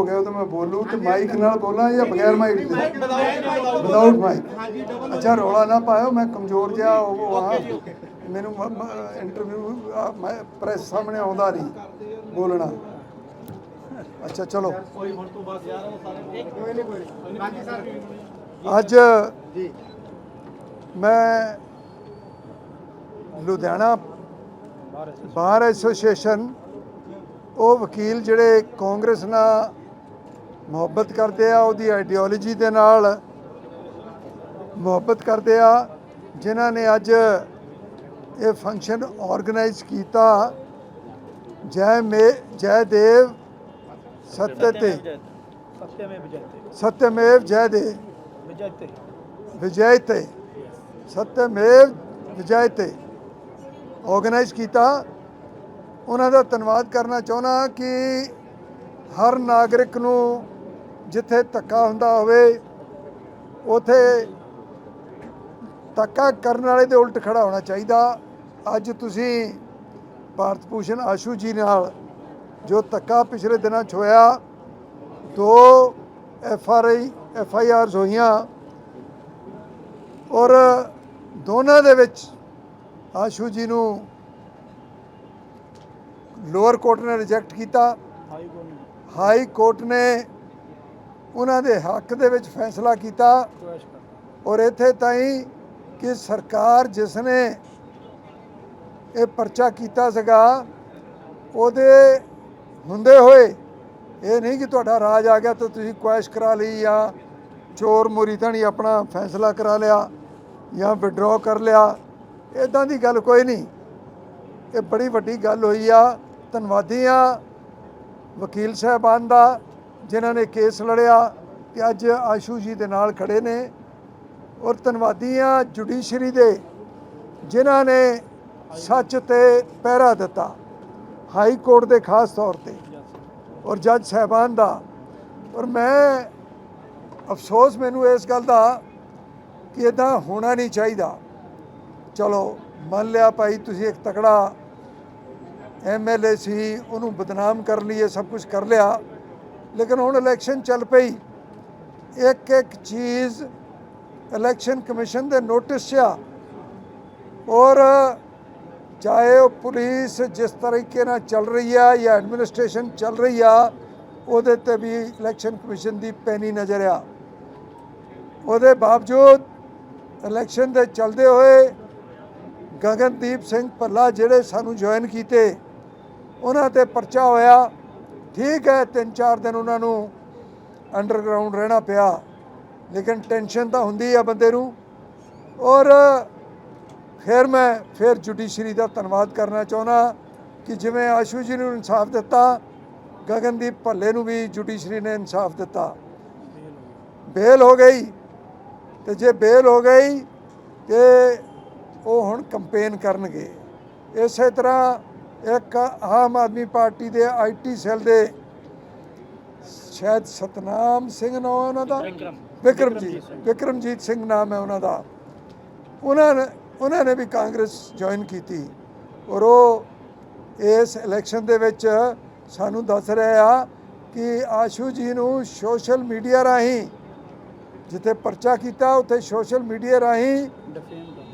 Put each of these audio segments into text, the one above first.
ਹੋ ਗਿਆ ਤਾਂ ਮੈਂ ਬੋਲੂ ਤੇ ਮਾਈਕ ਨਾਲ ਬੋਲਾਂ ਜਾਂ ਬਗੈਰ ਮਾਈਕ ਦੇ? ਵਿਦਆਊਟ ਮਾਈਕ ਅੱਛਾ ਰੌਲਾ ਨਾ ਪਾਇਓ ਮੈਂ ਕਮਜ਼ੋਰ ਜਿਹਾ ਉਹ ਆ। ਮੈਨੂੰ ਇੰਟਰਵਿਊ ਮੈਂ ਪ੍ਰੈਸ ਸਾਹਮਣੇ ਆਉਂਦਾ ਨਹੀਂ ਬੋਲਣਾ। ਅੱਛਾ ਚਲੋ। ਅੱਜ ਮੈਂ ਲੁਧਿਆਣਾ ਬਾਰ ਐਸੋਸੀਏਸ਼ਨ ਉਹ ਵਕੀਲ ਜਿਹੜੇ ਕਾਂਗਰਸ ਨਾਲ ਮੁਹੱਬਤ ਕਰਦੇ ਆ ਉਹਦੀ ਆਈਡੀਓਲੋਜੀ ਦੇ ਨਾਲ ਮੁਹੱਬਤ ਕਰਦੇ ਆ ਜਿਨ੍ਹਾਂ ਨੇ ਅੱਜ ਇਹ ਫੰਕਸ਼ਨ ਆਰਗੇਨਾਈਜ਼ ਕੀਤਾ। ਜੈ ਮੇ ਜੈ ਦੇਵ ਸਤਤੇ ਸਤਯਮੇਵ ਜਯਤੇ ਸਤਯਮੇਵ ਜੈ ਤੇ। ਵਿਜਯਤੇ ਵਿਜਯਤੇ ਵਿਜੈ 'ਤੇ। ਆਰਗੇਨਾਈਜ਼ ਕੀਤਾ। ਉਹਨਾਂ ਦਾ ਧੰਨਵਾਦ ਕਰਨਾ ਚਾਹੁੰਦਾ ਕਿ ਹਰ ਨਾਗਰਿਕ ਨੂੰ ਜਿੱਥੇ ਧੱਕਾ ਹੁੰਦਾ ਹੋਵੇ ਉਥੇ ਧੱਕਾ ਕਰਨ ਵਾਲੇ ਦੇ ਉਲਟ ਖੜਾ ਹੋਣਾ ਚਾਹੀਦਾ। ਅੱਜ ਤੁਸੀਂ ਭਾਰਤ ਭੂਸ਼ਣ ਆਸ਼ੂ ਜੀ ਨਾਲ ਜੋ ਧੱਕਾ ਪਿਛਲੇ ਦਿਨਾਂ 'ਚ ਹੋਇਆ ਦੋ F R I F I R ਹੋਈਆਂ ਔਰ ਦੋਨਾਂ ਦੇ ਵਿੱਚ ਆਸ਼ੂ ਜੀ ਨੂੰ ਲੋਅਰ ਕੋਰਟ ਨੇ ਰਿਜੈਕਟ ਕੀਤਾ। ਹਾਈ ਕੋਰਟ ਨੇ ਉਹਨਾਂ ਦੇ ਹੱਕ ਦੇ ਵਿੱਚ ਫੈਸਲਾ ਕੀਤਾ ਔਰ ਇੱਥੇ ਤਾਈਂ ਕਿ ਸਰਕਾਰ ਜਿਸ ਨੇ ਇਹ ਪਰਚਾ ਕੀਤਾ ਸੀਗਾ, ਉਹਦੇ ਹੁੰਦੇ ਹੋਏ ਇਹ ਨਹੀਂ ਕਿ ਤੁਹਾਡਾ ਰਾਜ ਆ ਗਿਆ ਤਾਂ ਤੁਸੀਂ ਕੁਐਸ਼ ਕਰਾ ਲਈ ਜਾਂ ਚੋਰ ਮੋਰੀ ਮੁਰੀਦਣੀ ਆਪਣਾ ਫੈਸਲਾ ਕਰਾ ਲਿਆ ਜਾਂ ਵਿਡਰਾਅ ਕਰ ਲਿਆ ਇਦਾਂ ਦੀ ਗੱਲ ਕੋਈ ਨਹੀਂ। ਇਹ ਬੜੀ ਵੱਡੀ ਗੱਲ ਹੋਈ ਆ। ਧੰਨਵਾਦੀ ਆ। ਵਕੀਲ ਸਾਹਿਬਾਨ ਦਾ ਜਿਨ੍ਹਾਂ ਨੇ ਕੇਸ ਲੜਿਆ ਤੇ ਅੱਜ ਆਸ਼ੂ ਜੀ ਦੇ ਨਾਲ ਖੜੇ ਨੇ ਔਰ ਧੰਨਵਾਦੀ ਆ ਜੁਡੀਸ਼ਰੀ ਦੇ, ਜਿਨ੍ਹਾਂ ਨੇ ਸੱਚ ਤੇ ਪਹਿਰਾ ਦਿੱਤਾ, ਹਾਈ ਕੋਰਟ ਦੇ ਖਾਸ ਤੌਰ ਤੇ ਔਰ ਜੱਜ ਸਾਹਿਬਾਨ ਦਾ। ਔਰ ਮੈਂ ਅਫਸੋਸ ਮੈਨੂੰ ਇਸ ਗੱਲ ਦਾ ਕਿ ਇਦਾਂ ਹੋਣਾ ਨਹੀਂ ਚਾਹੀਦਾ। ਚਲੋ, ਮੰਨ ਲਿਆ ਭਾਈ ਤੁਸੀਂ ਇੱਕ ਤਕੜਾ ਐਮਐਲਏ ਸੀ, ਉਹਨੂੰ ਬਦਨਾਮ ਕਰ ਲਈਏ, ਸਭ ਕੁਝ ਕਰ ਲਿਆ। ਲੇਕਿਨ ਹੁਣ ਇਲੈਕਸ਼ਨ ਚੱਲ ਪਈ। ਇੱਕ ਇੱਕ ਚੀਜ਼ ਇਲੈਕਸ਼ਨ ਕਮਿਸ਼ਨ ਦੇ ਨੋਟਿਸ 'ਚ ਆ। ਔਰ ਚਾਹੇ ਉਹ ਪੁਲਿਸ ਜਿਸ ਤਰੀਕੇ ਨਾਲ ਚੱਲ ਰਹੀ ਆ ਜਾਂ ਐਡਮਿਨਿਸਟ੍ਰੇਸ਼ਨ ਚੱਲ ਰਹੀ ਆ, ਉਹਦੇ ਤੇ ਵੀ ਇਲੈਕਸ਼ਨ ਕਮਿਸ਼ਨ ਦੀ ਪੈਣੀ ਨਜ਼ਰ ਆ। ਉਹਦੇ ਬਾਵਜੂਦ ਇਲੈਕਸ਼ਨ ਦੇ ਚੱਲਦੇ ਹੋਏ ਗਗਨਦੀਪ ਸਿੰਘ ਭੱਲਾ ਜਿਹੜੇ ਸਾਨੂੰ ਜੁਆਇਨ ਕੀਤੇ, ਉਹਨਾਂ ਤੇ ਪਰਚਾ ਹੋਇਆ। ਠੀਕ ਹੈ, ਤਿੰਨ ਚਾਰ ਦਿਨ ਉਹਨਾਂ ਨੂੰ ਅੰਡਰਗਰਾਉਂਡ ਰਹਿਣਾ ਪਿਆ। ਲੇਕਿਨ ਟੈਨਸ਼ਨ ਤਾਂ ਹੁੰਦੀ ਆ ਬੰਦੇ ਨੂੰ। ਔਰ ਫਿਰ ਮੈਂ ਫਿਰ ਜੁਡੀਸ਼ਰੀ ਦਾ ਧੰਨਵਾਦ ਕਰਨਾ ਚਾਹੁੰਦਾ ਕਿ ਜਿਵੇਂ ਆਸ਼ੂ ਜੀ ਨੂੰ ਇਨਸਾਫ ਦਿੱਤਾ, ਗਗਨਦੀਪ ਭੱਲੇ ਨੂੰ ਵੀ ਜੁਡੀਸ਼ਰੀ ਨੇ ਇਨਸਾਫ ਦਿੱਤਾ। ਬੇਲ ਹੋ ਗਈ। ਤੇ ਜੇ ਬੇਲ ਹੋ ਗਈ ਤੇ ਉਹ ਹੁਣ ਕੰਪੇਨ ਕਰਨਗੇ। ਇਸੇ ਤਰ੍ਹਾਂ ਇੱਕ ਆਮ ਆਦਮੀ ਪਾਰਟੀ ਦੇ ਆਈਟੀ ਸੈੱਲ ਦੇ ਸ਼ਾਇਦ ਸਤਨਾਮ ਸਿੰਘ ਨਾਮ ਹੈ ਉਹਨਾਂ ਦਾ। ਵਿਕਰਮਜੀਤ ਵਿਕਰਮਜੀਤ ਸਿੰਘ। ਨਾਮ ਹੈ ਉਹਨਾਂ ਦਾ। ਉਹਨਾਂ ਨੇ ਉਹਨਾਂ ਨੇ ਵੀ ਕਾਂਗਰਸ ਜੁਆਇਨ ਕੀਤੀ ਔਰ ਉਹ ਇਸ ਇਲੈਕਸ਼ਨ ਦੇ ਵਿੱਚ ਸਾਨੂੰ ਦੱਸ ਰਹੇ ਆ ਕਿ ਆਸ਼ੂ ਜੀ ਨੂੰ ਸੋਸ਼ਲ ਮੀਡੀਆ ਰਾਹੀਂ ਜਿੱਥੇ ਪਰਚਾ ਕੀਤਾ ਉੱਥੇ ਸੋਸ਼ਲ ਮੀਡੀਆ ਰਾਹੀਂ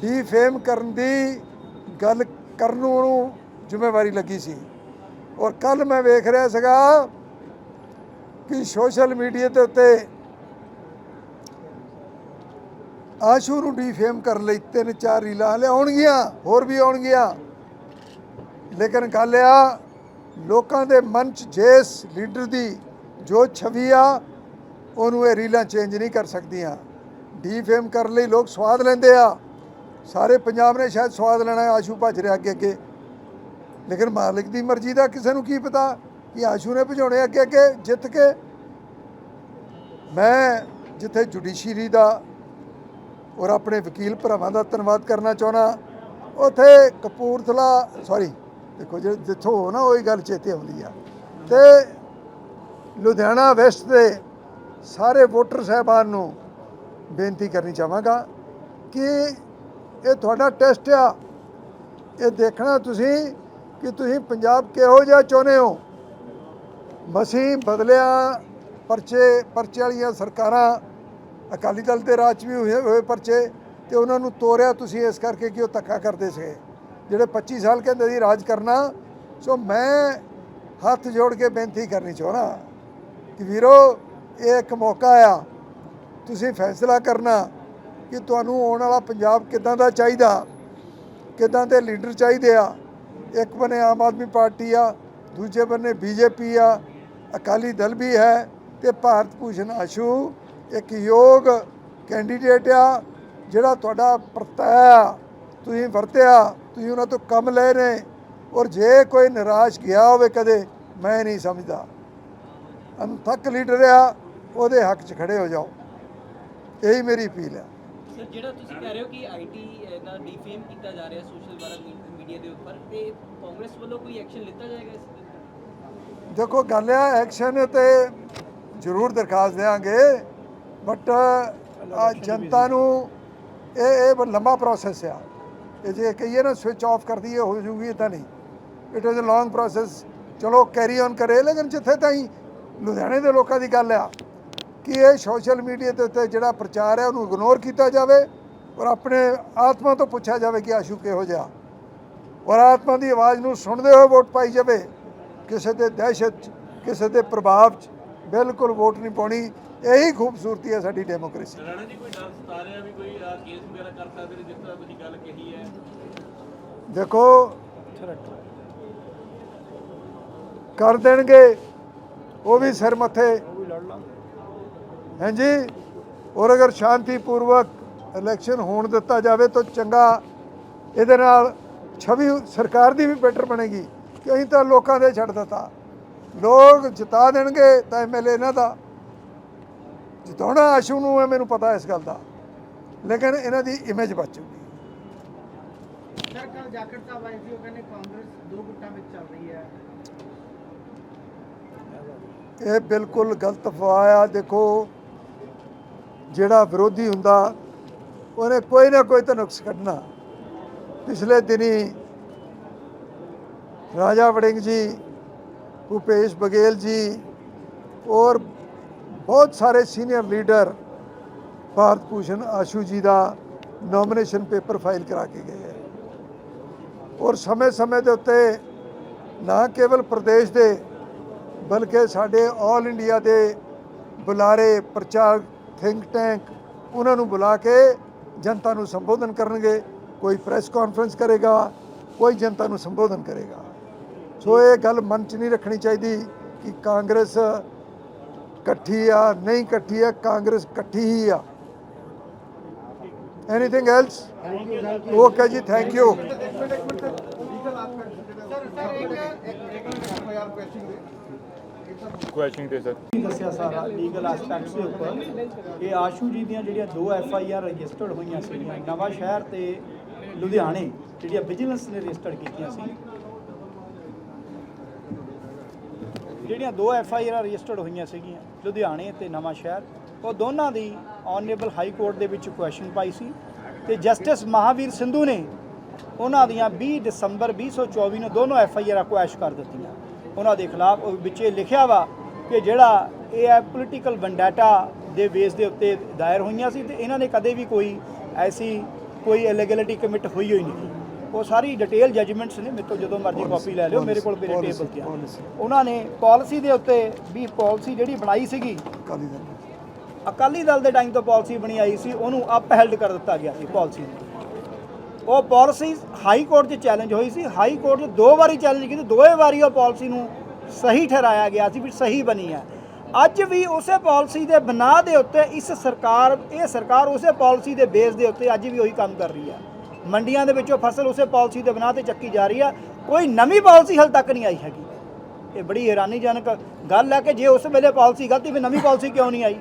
ਡੀਫੇਮ ਕਰਨ ਦੀ ਗੱਲ ਕਰਨ ਨੂੰ ਜ਼ਿੰਮੇਵਾਰੀ ਲੱਗੀ ਸੀ। ਔਰ ਕੱਲ ਮੈਂ ਵੇਖ ਰਿਹਾ ਸੀਗਾ ਕਿ ਸੋਸ਼ਲ ਮੀਡੀਆ ਦੇ ਉੱਤੇ ਆਸ਼ੂ ਨੂੰ ਡੀਫੇਮ ਕਰਨ ਲਈ ਤਿੰਨ ਚਾਰ ਰੀਲਾਂ ਹਲੇ ਆਉਣਗੀਆਂ, ਹੋਰ ਵੀ ਆਉਣਗੀਆਂ। ਲੇਕਿਨ ਗੱਲ ਆ, ਲੋਕਾਂ ਦੇ ਮਨ 'ਚ ਜਿਸ ਲੀਡਰ ਦੀ ਜੋ ਛਵੀ ਆ, ਉਹਨੂੰ ਇਹ ਰੀਲਾਂ ਚੇਂਜ ਨਹੀਂ ਕਰ ਸਕਦੀਆਂ। ਡੀਫੇਮ ਕਰਨ ਲਈ ਲੋਕ ਸਵਾਦ ਲੈਂਦੇ ਆ। ਸਾਰੇ ਪੰਜਾਬ ਨੇ ਸ਼ਾਇਦ ਸਵਾਦ ਲੈਣਾ, ਆਸ਼ੂ ਭੱਜ ਰਿਹਾ ਅੱਗੇ ਅੱਗੇ ਲੇਕਿਨ ਮਾਲਕ ਦੀ ਮਰਜ਼ੀ ਦਾ ਕਿਸੇ ਨੂੰ ਕੀ ਪਤਾ ਕਿ ਆਸ਼ੂ ਨੇ ਭਜਾਉਣੇ ਅੱਗੇ ਅੱਗੇ, ਜਿੱਤ ਕੇ। ਮੈਂ ਜਿੱਥੇ ਜੁਡੀਸ਼ਰੀ ਦਾ ਔਰ ਆਪਣੇ ਵਕੀਲ ਭਰਾਵਾਂ ਦਾ ਧੰਨਵਾਦ ਕਰਨਾ ਚਾਹੁੰਦਾ, ਉਥੇ ਕਪੂਰਥਲਾ ਸੌਰੀ ਦੇਖੋ ਜੇ ਜਿੱਥੋਂ ਹੋ ਨਾ ਉਹੀ ਗੱਲ ਚੇਤੇ ਆਉਂਦੀ ਆ। ਤੇ ਲੁਧਿਆਣਾ ਵੈਸਟ ਦੇ ਸਾਰੇ ਵੋਟਰ ਸਹਿਬਾਨ ਨੂੰ ਬੇਨਤੀ ਕਰਨੀ ਚਾਹਾਂਗਾ ਕਿ ਇਹ ਤੁਹਾਡਾ ਟੈਸਟ ਆ, ਇਹ ਦੇਖਣਾ ਤੁਸੀਂ ਕਿ ਤੁਸੀਂ ਪੰਜਾਬ ਕਿਹੋ ਜਿਹਾ ਚਾਹੁੰਦੇ ਹੋ? ਮਸੀਂ ਬਦਲਿਆ, ਪਰਚੇ ਪਰਚੇ ਵਾਲੀਆਂ ਸਰਕਾਰਾਂ, ਅਕਾਲੀ ਦਲ ਦੇ ਰਾਜ 'ਚ ਵੀ ਹੋਏ ਹੋਏ ਪਰਚੇ ਤੇ ਉਹਨਾਂ ਨੂੰ ਤੋਰਿਆ ਤੁਸੀਂ ਇਸ ਕਰਕੇ ਕਿ ਉਹ ਧੱਕਾ ਕਰਦੇ ਸੀ। ਜਿਹੜੇ 25 ਸਾਲ ਕਹਿੰਦੇ ਸੀ ਰਾਜ ਕਰਨਾ, ਸੋ ਮੈਂ ਹੱਥ ਜੋੜ ਕੇ ਬੇਨਤੀ ਕਰਨੀ ਚਾਹੁੰਦਾ ਕਿ ਵੀਰੋ, ਇਹ ਇੱਕ ਮੌਕਾ ਆ। ਤੁਸੀਂ ਫੈਸਲਾ ਕਰਨਾ ਕਿ ਤੁਹਾਨੂੰ ਆਉਣ ਵਾਲਾ ਪੰਜਾਬ ਕਿੱਦਾਂ ਦਾ ਚਾਹੀਦਾ, ਕਿੱਦਾਂ ਦੇ ਲੀਡਰ ਚਾਹੀਦੇ ਆ ਇੱਕ ਬੰਨੇ ਆਮ ਆਦਮੀ ਪਾਰਟੀ ਆ, ਦੂਜੇ ਬੰਨੇ ਬੀਜੇਪੀ ਆ, ਅਕਾਲੀ ਦਲ ਵੀ ਹੈ ਤੇ ਭਾਰਤ ਭੂਸ਼ਣ ਆਸ਼ੂ ਇੱਕ ਯੋਗ ਕੈਂਡੀਡੇਟ ਆ, ਜਿਹੜਾ ਤੁਹਾਡਾ ਪਰਤਾਇਆ ਤੁਸੀਂ ਵਰਤਿਆ, ਤੁਸੀਂ ਉਹਨਾਂ ਤੋਂ ਕੰਮ ਲੈ ਰਹੇ ਔਰ ਜੇ ਕੋਈ ਨਿਰਾਸ਼ ਗਿਆ ਹੋਵੇ ਕਦੇ, ਮੈਂ ਨਹੀਂ ਸਮਝਦਾ। ਅਨਥੱਕ ਲੀਡਰ ਆ, ਉਹਦੇ ਹੱਕ 'ਚ ਖੜੇ ਹੋ ਜਾਓ। ਇਹੀ ਮੇਰੀ ਅਪੀਲ ਹੈ ਸਰ ਜਿਹੜਾ ਤੁਸੀਂ ਕਹਿ ਰਹੇ ਹੋ ਕਿ ਆਈਟੀ ਦਾ ਡੀਫੇਮ ਕੀਤਾ ਜਾ ਰਿਹਾ ਸੋਸ਼ਲ ਵਾਰਾ ਮੀਡੀਆ ਦੇ ਉੱਪਰ ਤੇ ਕਾਂਗਰਸ ਵੱਲੋਂ ਕੋਈ ਐਕਸ਼ਨ ਲਿੱਤਾ ਜਾਏਗਾ ਇਸ ਦੇਖੋ ਗੱਲ ਆ ਐਕਸ਼ਨ ਤੇ ਜ਼ਰੂਰ ਦਰਖਾਸਤ ਦੇਾਂਗੇ ਬਟ ਆ ਜਨਤਾ ਨੂੰ ਇਹ ਇਹ ਬਹੁਤ ਲੰਬਾ ਪ੍ਰੋਸੈਸ ਆ। ਇਹ ਜੇ ਕਹੀਏ ਨਾ ਸਵਿਚ ਆਫ ਕਰ ਦਈਏ ਹੋ ਜੂਗੀ ਤਾਂ ਨਹੀਂ। It is a long process ਚਲੋ ਕੈਰੀ ਔਨ ਕਰੇ ਲੇਕਿਨ ਜਿੱਥੇ ਤਾਈਂ ਲੁਧਿਆਣੇ ਦੇ ਲੋਕਾਂ ਦੀ ਗੱਲ ਆ। ਕਿ ਇਹ ਸੋਸ਼ਲ ਮੀਡੀਆ ਦੇ ਉੱਤੇ ਜਿਹੜਾ ਪ੍ਰਚਾਰ ਹੈ ਉਹਨੂੰ ਇਗਨੋਰ ਕੀਤਾ ਜਾਵੇ ਔਰ ਆਪਣੇ ਆਤਮਾ ਤੋਂ ਪੁੱਛਿਆ ਜਾਵੇ ਕਿ ਆਸ਼ੂ ਕਿਹੋ ਜਿਹਾ। ਔਰ ਆਤਮਾ ਦੀ ਆਵਾਜ਼ ਨੂੰ ਸੁਣਦੇ ਹੋਏ ਵੋਟ ਪਾਈ ਜਾਵੇ ਕਿਸੇ ਦੇ ਦਹਿਸ਼ਤ 'ਚ, ਕਿਸੇ ਦੇ ਪ੍ਰਭਾਵ 'ਚ ਬਿਲਕੁਲ ਵੋਟ ਨਹੀਂ ਪਾਉਣੀ। ਇਹੀ ਖੂਬਸੂਰਤੀ ਹੈ ਸਾਡੀ ਡੈਮੋਕ੍ਰੇਸੀ। ਰਾਣਾ ਜੀ ਕੋਈ ਡਰ ਸਤਾ ਰਿਹਾ ਵੀ ਕੋਈ ਆਹ ਕੇਸ ਵਗੈਰਾ ਕਰ ਸਕਦੇ ਨੇ ਜਿਸ ਤਰ੍ਹਾਂ ਤੁਸੀਂ ਗੱਲ ਕਹੀ ਹੈ? ਦੇਖੋ ਕਰ ਦੇਣਗੇ ਉਹ ਵੀ ਸਿਰ ਮੱਥੇ। ਉਹ ਵੀ ਲੜ ਲਾਂਗੇ। ਹਾਂਜੀ? ਔਰ ਅਗਰ ਸ਼ਾਂਤੀਪੂਰਵਕ ਇਲੈਕਸ਼ਨ ਹੋਣ ਦਿੱਤਾ ਜਾਵੇ ਤਾਂ ਚੰਗਾ। ਇਹਦੇ ਨਾਲ ਛਵੀ ਸਰਕਾਰ ਦੀ ਵੀ ਬੈਟਰ ਬਣੇਗੀ ਕਿ ਅਸੀਂ ਤਾਂ ਲੋਕਾਂ ਦੇ ਛੱਡ ਦਿੱਤਾ। ਲੋਕ ਜਿਤਾ ਦੇਣਗੇ ਤਾਂ ਐਮਐਲਏ ਇਹਨਾਂ ਦਾ। ਜਿਤਾਉਣਾ ਆਸ਼ੂ ਨੂੰ ਹੈ ਮੈਨੂੰ ਪਤਾ ਇਸ ਗੱਲ ਦਾ। ਲੇਕਿਨ ਇਹਨਾਂ ਦੀ ਇਮੇਜ ਬਚੂਗੀ ਸਰ ਕੱਲ ਜਾਖੜ ਸਾਹਿਬ ਆਏ ਸੀ ਉਹ ਕਹਿੰਦੇ ਕਾਂਗਰਸ ਦੋ ਗੁੱਟਾਂ ਵਿੱਚ ਚੱਲ ਰਹੀ ਹੈ। ਇਹ ਬਿਲਕੁਲ ਗਲਤ ਅਫਵਾਹ ਆ ਦੇਖੋ ਜਿਹੜਾ ਵਿਰੋਧੀ ਹੁੰਦਾ, ਉਹਨੇ ਕੋਈ ਨਾ ਕੋਈ ਤਾਂ ਨੁਕਸ ਕੱਢਣਾ। ਪਿਛਲੇ ਦਿਨੀ ਰਾਜਾ ਵੜਿੰਗ ਜੀ, ਭੂਪੇਸ਼ ਬਗੇਲ ਜੀ ਔਰ ਬਹੁਤ ਸਾਰੇ ਸੀਨੀਅਰ ਲੀਡਰ ਭਾਰਤ ਭੂਸ਼ਣ ਆਸ਼ੂ ਜੀ ਦਾ ਨੋਮੀਨੇਸ਼ਨ ਪੇਪਰ ਫਾਈਲ ਕਰਾ ਕੇ ਗਏ ਹੈ। ਔਰ ਸਮੇਂ-ਸਮੇਂ ਦੇ ਉੱਤੇ ਨਾ ਕੇਵਲ ਪ੍ਰਦੇਸ਼ ਦੇ, ਬਲਕਿ ਸਾਡੇ ਆਲ ਇੰਡੀਆ ਦੇ ਬੁਲਾਰੇ, ਪ੍ਰਚਾਰ ਥਿੰਕ ਟੈਂਕ ਉਹਨਾਂ ਨੂੰ ਬੁਲਾ ਕੇ ਜਨਤਾ ਨੂੰ ਸੰਬੋਧਨ ਕਰਨਗੇ ਕੋਈ ਪ੍ਰੈਸ ਕਾਨਫਰੰਸ ਕਰੇਗਾ ਕੋਈ ਜਨਤਾ ਨੂੰ ਸੰਬੋਧਨ ਕਰੇਗਾ। ਸੋ ਇਹ ਗੱਲ ਮਨ 'ਚ ਨਹੀਂ ਰੱਖਣੀ ਚਾਹੀਦੀ ਕਿ ਕਾਂਗਰਸ ਇਕੱਠੀ ਆ ਨਹੀਂ ਇਕੱਠੀ ਆ ਕਾਂਗਰਸ ਇਕੱਠੀ ਹੀ ਆ। ਐਨੀਥਿੰਗ ਐਲਸ ਓਕੇ ਜੀ ਥੈਂਕ ਯੂ ਕੁਐਸਚਨ ਤੇ ਸਰ। ਦੱਸਿਆ ਸਾਰਾ ਲੀਗਲ ਐਸਪੈਕਟਸ ਦੇ ਉੱਪਰ? ਇਹ ਆਸ਼ੂ ਜੀ ਦੀਆਂ ਜਿਹੜੀਆਂ ਦੋ ਐਫ ਆਈ ਆਰ ਰਜਿਸਟਰਡ ਹੋਈਆਂ ਸੀਗੀਆਂ, ਨਵਾਂ ਸ਼ਹਿਰ ਤੇ ਲੁਧਿਆਣੇ, ਜਿਹੜੀਆਂ ਵਿਜੀਲੈਂਸ ਨੇ ਰਜਿਸਟਰ ਕੀਤੀਆਂ ਸੀ। ਜਿਹੜੀਆਂ ਦੋ ਐਫ ਆਈ ਆਰ ਰਜਿਸਟਰਡ ਹੋਈਆਂ ਸੀਗੀਆਂ, ਲੁਧਿਆਣੇ ਤੇ ਨਵਾਂ ਸ਼ਹਿਰ, ਉਹ ਦੋਨਾਂ ਦੀ ਆਨਰੇਬਲ ਹਾਈ ਕੋਰਟ ਦੇ ਵਿੱਚ ਕੁਐਸਚਨ ਪਾਈ ਸੀ ਤੇ ਜਸਟਿਸ ਮਹਾਵੀਰ ਸਿੰਧੂ ਨੇ ਉਹਨਾਂ ਦੀਆਂ 20 ਦਸੰਬਰ 2024 ਨੂੰ ਦੋਨੋਂ ਐਫ ਆਈ ਆਰ ਕੁਐਸ਼ ਕਰ ਦਿੱਤੀਆਂ। ਉਹਨਾਂ ਦੇ ਖਿਲਾਫ ਵਿੱਚ ਲਿਖਿਆ ਵਾ ਕਿ ਜਿਹੜਾ ਇਹ ਹੈ ਪੋਲੀਟੀਕਲ ਵੈਂਡਾਟਾ ਦੇ ਬੇਸ ਦੇ ਉੱਤੇ ਦਾਇਰ ਹੋਈਆਂ ਸੀ ਤੇ ਇਹਨਾਂ ਨੇ ਕਦੇ ਵੀ ਕੋਈ ਐਸੀ ਕੋਈ ਇਲੀਗੈਲਿਟੀ ਕਮਿਟ ਹੋਈ ਹੋਈ ਨਹੀਂ ਉਹ ਸਾਰੀ ਡਿਟੇਲ ਜਜਮੈਂਟਸ ਨੇ ਮੇਰੇ ਤੋਂ ਜਦੋਂ ਮਰਜ਼ੀ ਕਾਪੀ ਲੈ ਲਿਓ ਮੇਰੇ ਕੋਲ ਮੇਰੇ ਟੇਬਲ ਤੇ। ਉਹਨਾਂ ਨੇ ਪਾਲਿਸੀ ਦੇ ਉੱਤੇ ਵੀ ਪਾਲਿਸੀ ਜਿਹੜੀ ਬਣਾਈ ਸੀਗੀ ਅਕਾਲੀ ਦਲ ਅਕਾਲੀ ਦਲ ਦੇ ਟਾਈਮ ਤੋਂ ਪਾਲਿਸੀ ਬਣੀ ਆਈ ਸੀ ਉਹਨੂੰ ਅਪਹੈਲਡ ਕਰ ਦਿੱਤਾ ਗਿਆ ਸੀ ਪਾਲਿਸੀ ਨੂੰ। ਉਹ ਪਾਲਿਸੀ ਹਾਈ ਕੋਰਟ 'ਚ ਚੈਲੰਜ ਹੋਈ ਸੀ। ਹਾਈ ਕੋਰਟ 'ਚ ਦੋ ਵਾਰੀ ਚੈਲੰਜ ਕੀਤੀ। ਦੋਵੇਂ ਵਾਰੀ ਉਹ ਪਾਲਿਸੀ ਨੂੰ ਸਹੀ ਠਹਿਰਾਇਆ ਗਿਆ ਸੀ ਵੀ ਸਹੀ ਬਣੀ ਹੈ। ਅੱਜ ਵੀ ਉਸੇ ਪਾਲਿਸੀ ਦੇ ਬਣਾ ਦੇ ਉੱਤੇ ਇਸ ਸਰਕਾਰ, ਇਹ ਸਰਕਾਰ ਉਸੇ ਪਾਲਿਸੀ ਦੇ ਬੇਸ ਦੇ ਉੱਤੇ ਅੱਜ ਵੀ ਉਹੀ ਕੰਮ ਕਰ ਰਹੀ ਹੈ। ਮੰਡੀਆਂ ਦੇ ਵਿੱਚੋਂ ਫਸਲ ਉਸੇ ਪਾਲਿਸੀ ਦੇ ਬਣਾ ਤੇ ਚੱਕੀ ਜਾ ਰਹੀ ਹੈ। ਕੋਈ ਨਵੀਂ ਪਾਲਿਸੀ ਹਾਲ ਤੱਕ ਨਹੀਂ ਆਈ ਹੈਗੀ। ਇਹ ਬੜੀ ਹੈਰਾਨੀਜਨਕ ਗੱਲ ਹੈ ਕਿ ਜੇ ਉਸ ਵੇਲੇ ਪਾਲਿਸੀ ਗਲਤੀ, ਫਿਰ ਨਵੀਂ ਪਾਲਿਸੀ ਕਿਉਂ ਨਹੀਂ ਆਈ?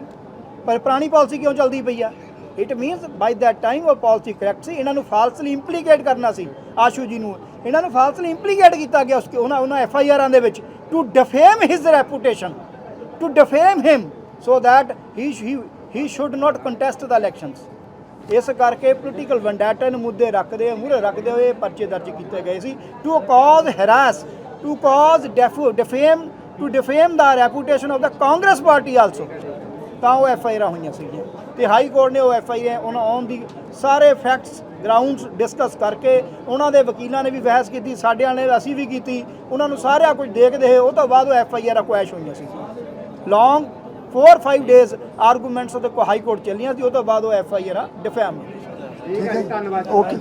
ਪਰ ਪੁਰਾਣੀ ਪਾਲਿਸੀ ਕਿਉਂ ਚੱਲਦੀ ਪਈ ਆ? It means by that time ਉਹ ਪਾਲਿਸੀ ਕਰੈਕਟ ਸੀ, ਇਹਨਾਂ ਨੂੰ ਫਾਲਸਲੀ ਇੰਪਲੀਕੇਟ ਕਰਨਾ ਸੀ, ਆਸ਼ੂ ਜੀ ਨੂੰ। ਇਹਨਾਂ ਨੂੰ ਫਾਲਸਲੀ ਇੰਪਲੀਕੇਟ ਕੀਤਾ ਗਿਆ ਉਸ ਉਹਨਾਂ ਉਹਨਾਂ ਐਫ ਆਈ ਆਰਾਂ ਦੇ ਵਿੱਚ to defame his reputation to defame him so that he he should not contest the elections ਇਸ ਕਰਕੇ ਪੋਲੀਟੀਕਲ ਵੈਂਡਾਟਾ ਨੂੰ ਮੁੱਦੇ ਰੱਖਦੇ, ਮੂਹਰੇ ਰੱਖਦੇ ਹੋਏ ਪਰਚੇ ਦਰਜ ਕੀਤੇ ਗਏ ਸੀ। To cause harass to cause deaf defame to defame the reputation of the Congress party also ਤਾਂ ਉਹ ਐਫ ਆਈ ਆਰ ਹੋਈਆਂ ਸੀਗੀਆਂ ਤੇ ਹਾਈ ਕੋਰਟ ਨੇ ਉਹ ਐਫ ਆਈ ਆਰ ਉਹਨਾਂ ਆਨ ਦੀ ਸਾਰੇ ਫੈਕਟਸ ਗਰਾਊਂਡਸ ਡਿਸਕਸ ਕਰਕੇ ਉਹਨਾਂ ਦੇ ਵਕੀਲਾਂ ਨੇ ਵੀ ਬਹਿਸ ਕੀਤੀ ਸਾਡਿਆਂ ਨੇ ਅਸੀਂ ਵੀ ਕੀਤੀ ਉਹਨਾਂ ਨੂੰ ਸਾਰਿਆ ਕੁਝ ਦੇਖਦੇ ਹੋਏ ਉਹ ਤੋਂ ਬਾਅਦ ਉਹ ਐਫ ਆਈ ਆਰ ਕੁਐਸ਼ ਹੋਈਆਂ ਸੀ ਲੌਂਗ 4-5 ਡੇਜ਼ ਆਰਗੂਮੈਂਟਸ ਉਹਦੇ ਕੋ ਹਾਈ ਕੋਰਟ ਚੱਲੀਆਂ ਸੀ ਉਹ ਤੋਂ ਬਾਅਦ ਉਹ ਐਫ ਆਈ ਆਰ ਡਿਫੈਮ ਠੀਕ ਹੈ ਧੰਨਵਾਦ। ਓਕੇ